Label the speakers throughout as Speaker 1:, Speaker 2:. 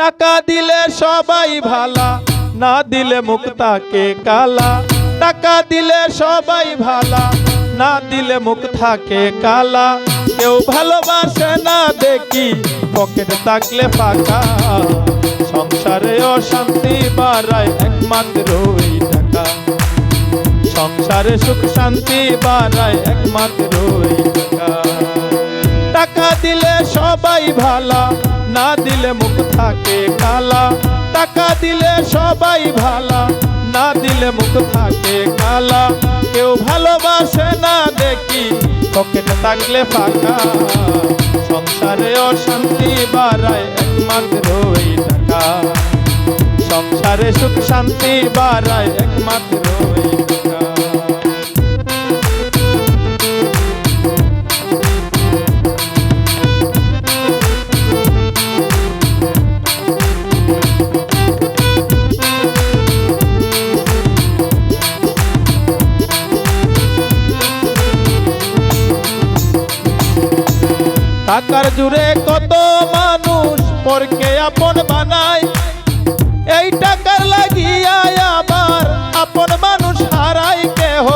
Speaker 1: টাকা দিলে সবাই ভালা, না দিলে মুখ থাকে কালা। টাকা দিলে সবাই ভালা, না দিলে মুখ থাকে কালা। কেউ ভালোবাসে না দেখি, পকেট থাকলে ফাঁকা। সংসারে অশান্তি বাড়ায় একমাত্র এই টাকা। সংসারে সুখ শান্তি বাড়ায় একমাত্র টাকা টাকা। দিলে সবাই ভালা, না দিলে মুখ থাকে কালা। টাকা দিলে সবাই ভালা, না দিলে মুখ থাকে কালা। কেউ ভালোবাসে না দেখি, পকেট থাকলে ফাঁকা। সংসারে অশান্তি বাড়ায় একমাত্র টাকা। সংসারে সুখ শান্তি বাড়ায় একমাত্র টাকার জুড়ে কত মানুষ পরকে আপন বানায়। এই টাকার লাগিয়া আবার আপন মানুষ হারাই কেহ,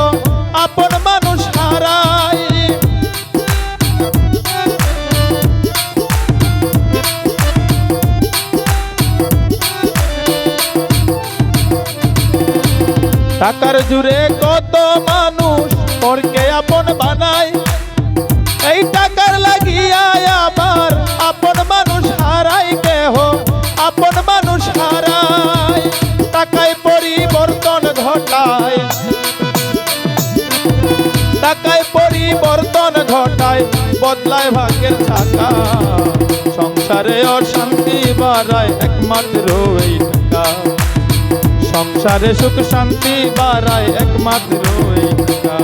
Speaker 1: আপন মানুষ হারাই টাকার জুড়ে কত ছাকা সংসারে অশান্তি বাড়ায় একমাত্র এই টাকা। সংসারে সুখ শান্তি বাড়ায় একমাত্র এই টাকা।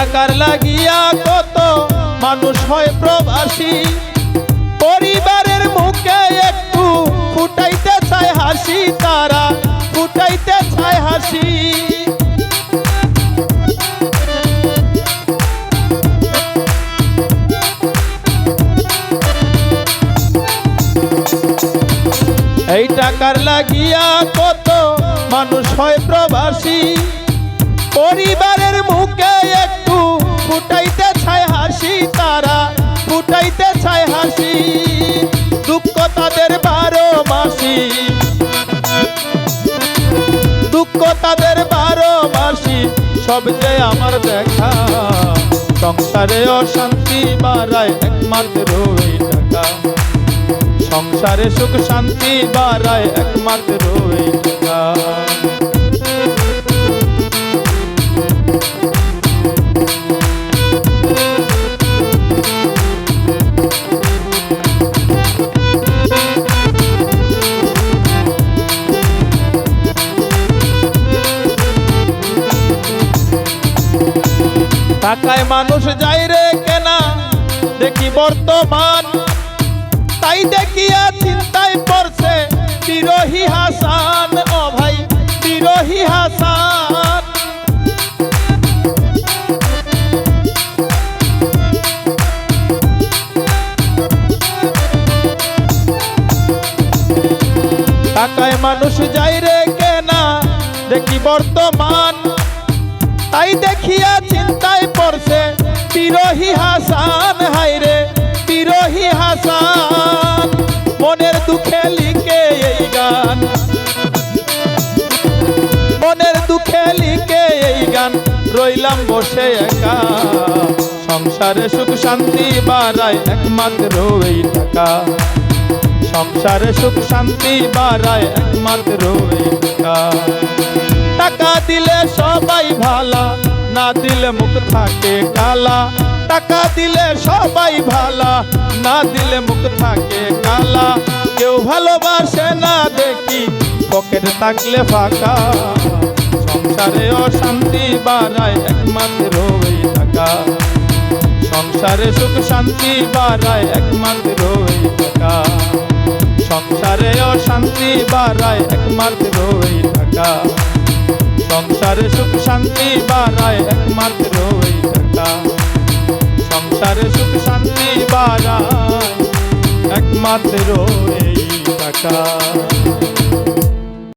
Speaker 1: টাকার লাগিয়া কত মানুষ হয় প্রবাসী। পরিবারের মুখে একটু ফুটাইতে চায় হাসি, তারা ফুটাইতে চায় হাসি। এই টাকার লাগিয়া কত মানুষ হয় প্রবাসী। পরিবারের মুখে একটু ফুটাইতে ছায় হাসি তারা, ফুটাইতে ছায় হাসি। দুঃখ তাদের বারো মাসি। দুঃখ তাদের বারো মাসি, সব যে আমার দেখা। সংসারে অশান্তি বাড়ায় একমাত্র এই টাকা। সংসারে সুখ শান্তি বাড়ায় একমাত্র এই টাকায় মানুষ যাই রে কেনা। দেখি বর্তমান, তাই দেখিয়া চিন্তায় পড়ছে বিরোহী হাসান। ও ভাই, বিরোহী হাসান। টাকায় মানুষ যাই রে কেনা। দেখি বর্তমান তাই দেখিয়া চিন্তায় পড়ছে, বিরোহী হাসান হাইরে বিরোহী হাসান। মনের দুঃখে লিখে এই গান। মনের দুঃখে লিখে এই গান, রইলাম বসে একা। সংসারে সুখ শান্তি বাড়ায় একমাত্র এই টাকা। সংসারে সুখ শান্তি বাড়ায় একমাত্র এই টাকা। টাকা দিলে সবাই ভালা, না দিলে মুখ থাকে কালা। টাকা দিলে সবাই ভালা, না দিলে মুখ থাকে কালা। কেউ ভালোবাসে না দেখি, পকেট থাকলে ফাঁকা। সংসারে অশান্তি বাড়ায় একমাত্র এই টাকা সংসারে সুখ শান্তি বাড়ায় একমাত্র শান্তি বাড়ায় একমাত্র ওই টাকা সংসারে সুখ শান্তি বাড়ায় একমাত্র এই টাকা